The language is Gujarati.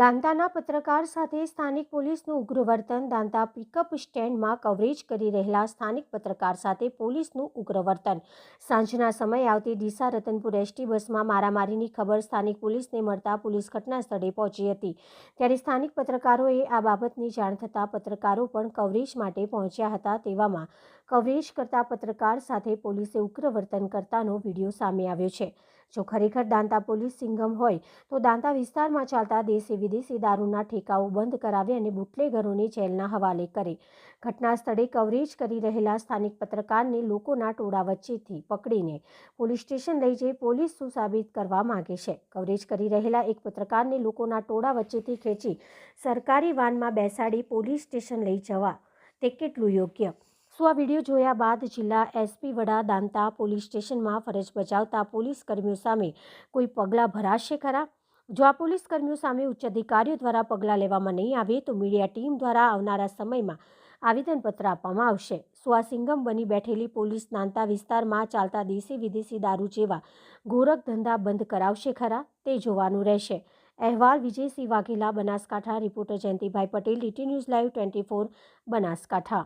દાંતાના પત્રકાર સાથે સ્થાનિક પોલીસનું ઉગ્ર વર્તન દાંતા પિકઅપ સ્ટેન્ડમાં કવરેજ કરી રહેલા સ્થાનિક પત્રકાર સાથે પોલીસનું ઉગ્ર વર્તન સાંજના સમયે આવતી ડીસા રતનપુર એસટી બસમાં મારામારીની ખબર સ્થાનિક પોલીસને મળતા પોલીસ ઘટના સ્થળે પહોંચી હતી. ત્યારે સ્થાનિક પત્રકારોએ આ બાબતની જાણ થતાં પત્રકારો પણ કવરેજ માટે પહોંચ્યા હતા તેવામાં કવરેજ કરતા પત્રકાર સાથે પોલીસે ઉગ્ર વર્તન કરતાનો વીડિયો સામે આવ્યો છે. જો ખરેખર દાંતા પોલીસ સિંઘમ હોય, તો દાંતા વિસ્તારમાં ચાલતા દેશી વિદેશી દારૂના ઠેકાઓ બંધ કરાવે અને બુટલેગરોને જેલના હવાલે કરે. ઘટના સ્થળે કવરેજ કરી રહેલા સ્થાનિક પત્રકારને લોકોના ટોળા વચ્ચેથી પકડીને પોલીસ સ્ટેશન લઈ જઈ પોલીસ સુસાબિત સાબિત કરવા માગે છે. કવરેજ કરી રહેલા એક પત્રકારને લોકોના ટોળા વચ્ચેથી ખેંચી સરકારી વાનમાં બેસાડી પોલીસ સ્ટેશન લઈ જવા તે કેટલું યોગ્ય? શું આ વીડિયો જોયા બાદ જિલ્લા એસપી વડા દાંતા પોલીસ સ્ટેશનમાં ફરજ બજાવતા પોલીસ કર્મીઓ સામે કોઈ પગલાં ભરાશે ખરા? જો આ પોલીસ કર્મીઓ સામે ઉચ્ચ અધિકારીઓ દ્વારા પગલાં લેવામાં નહીં આવે, તો મીડિયા ટીમ દ્વારા આવનારા સમયમાં આવેદનપત્ર આપવામાં આવશે. સુઆ સિંગમ બની બેઠેલી પોલીસ નાંતા વિસ્તારમાં ચાલતા દેશી વિદેશી દારૂ જેવા ગોરખ ધંધા બંધ કરાવશે ખરા? તે જોવાનું રહેશે. અહેવાલ Vijaysinh Vaghela, Banaskantha, reporter Jayantibhai Patel, DT news live twenty four, Banaskantha.